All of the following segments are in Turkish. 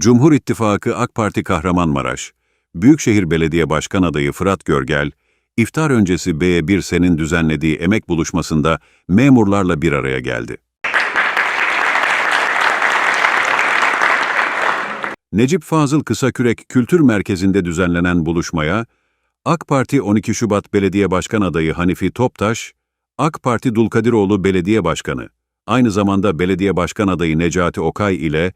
Cumhur İttifakı AK Parti Kahramanmaraş, Büyükşehir Belediye Başkan adayı Fırat Görgel, iftar öncesi B1 Sen'in düzenlediği emek buluşmasında memurlarla bir araya geldi. Necip Fazıl Kısakürek Kültür Merkezi'nde düzenlenen buluşmaya, AK Parti 12 Şubat Belediye Başkan adayı Hanifi Toptaş, AK Parti Dulkadiroğlu Belediye Başkanı, aynı zamanda Belediye Başkan adayı Necati Okay ile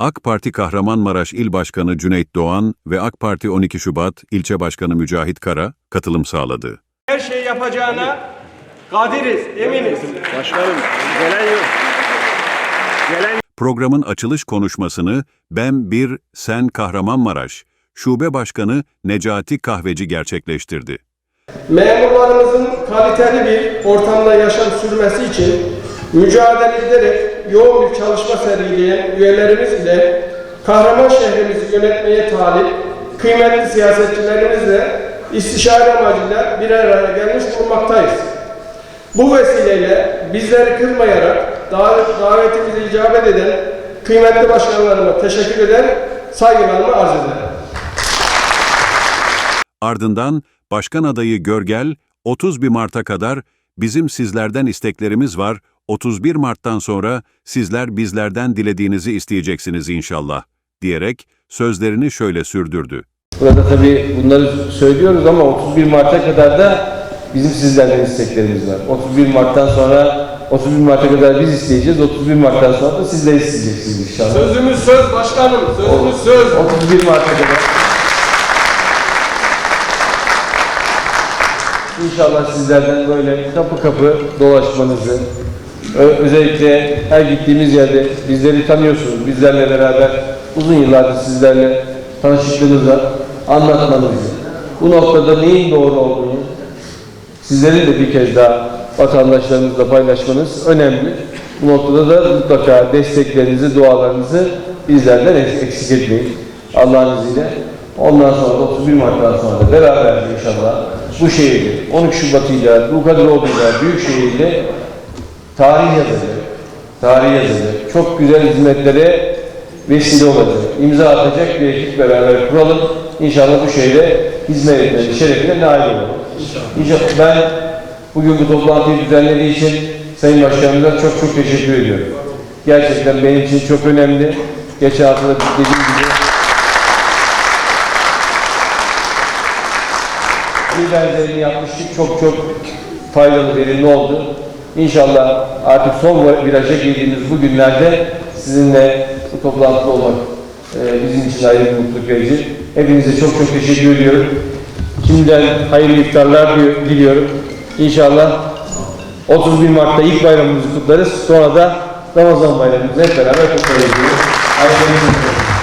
AK Parti Kahramanmaraş İl Başkanı Cüneyt Doğan ve AK Parti 12 Şubat İlçe Başkanı Mücahit Kara katılım sağladı. Her şeyi yapacağına kadiriz, eminiz. Başkanım gelen yok. Gelen Programın açılış konuşmasını Ben Bir Sen Kahramanmaraş Şube Başkanı Necati Kahveci gerçekleştirdi. Memurlarımızın kaliteli bir ortamda yaşam sürmesi için mücadele ederek yoğun bir çalışma sergileyen üyelerimiz ile kahraman şehrimizi yönetmeye talip kıymetli siyasetçilerimizle istişare amacıyla bir araya gelmiş bulunmaktayız. Bu vesileyle bizleri kırmayarak davet, davetimize icabet eden kıymetli başkanlarıma teşekkür eder, saygılarımı arz ederim. Ardından Başkan adayı Görgel 31 Mart'a kadar bizim sizlerden isteklerimiz var. 31 Mart'tan sonra sizler bizlerden dilediğinizi isteyeceksiniz inşallah diyerek sözlerini şöyle sürdürdü. Burada tabii bunları söylüyoruz ama 31 Mart'a kadar da bizim sizlerden isteklerimiz var. 31 Mart'tan sonra 31 Mart'a kadar biz isteyeceğiz. 31 Mart'tan sonra da sizler isteyeceksiniz inşallah. Sözümüz söz başkanım, sözümüz söz. 31 Mart'a kadar. İnşallah sizlerden böyle kapı kapı dolaşmanızı, özellikle her gittiğimiz yerde bizleri tanıyorsunuz, bizlerle beraber uzun yıllardır sizlerle tanışıklığınızı anlatmanızı, bu noktada neyin doğru olduğunu sizlerin de bir kez daha vatandaşlarımızla paylaşmanız önemli. Bu noktada da mutlaka desteklerinizi, dualarınızı bizlerden eks- eksik etmeyin. Allah'ın izniyle. Ondan sonra da 31 Mart'tan sonra beraber inşallah bu şehirde 12 Şubat'ıyla, Dulkadiroğlu'yla, Büyükşehir'le tarih yazacak. Tarih yazacak. Çok güzel hizmetlere vesile olacak. imza atacak bir ekip beraber kuralım. İnşallah bu şehre hizmet etmenin şerefine nail olalım. İnşallah ben bugün bu toplantıyı düzenlediği için Sayın Başkanımıza çok çok teşekkür ediyorum. Gerçekten benim için çok önemli. Geçen hafta da dediğim gibi bir benzerini yapmıştık. Çok çok faydalı, verimli oldu. İnşallah artık son viraja girdiğimiz bu günlerde sizinle bu toplantıda olmak e, bizim için ayrı bir mutluluk verici. Hepinize çok çok teşekkür ediyorum. Şimdiden hayırlı iftarlar di- diliyorum. İnşallah 31 Mart'ta ilk bayramımızı kutlarız. Sonra da Ramazan bayramımızı hep beraber kutlarız. Hayırlı.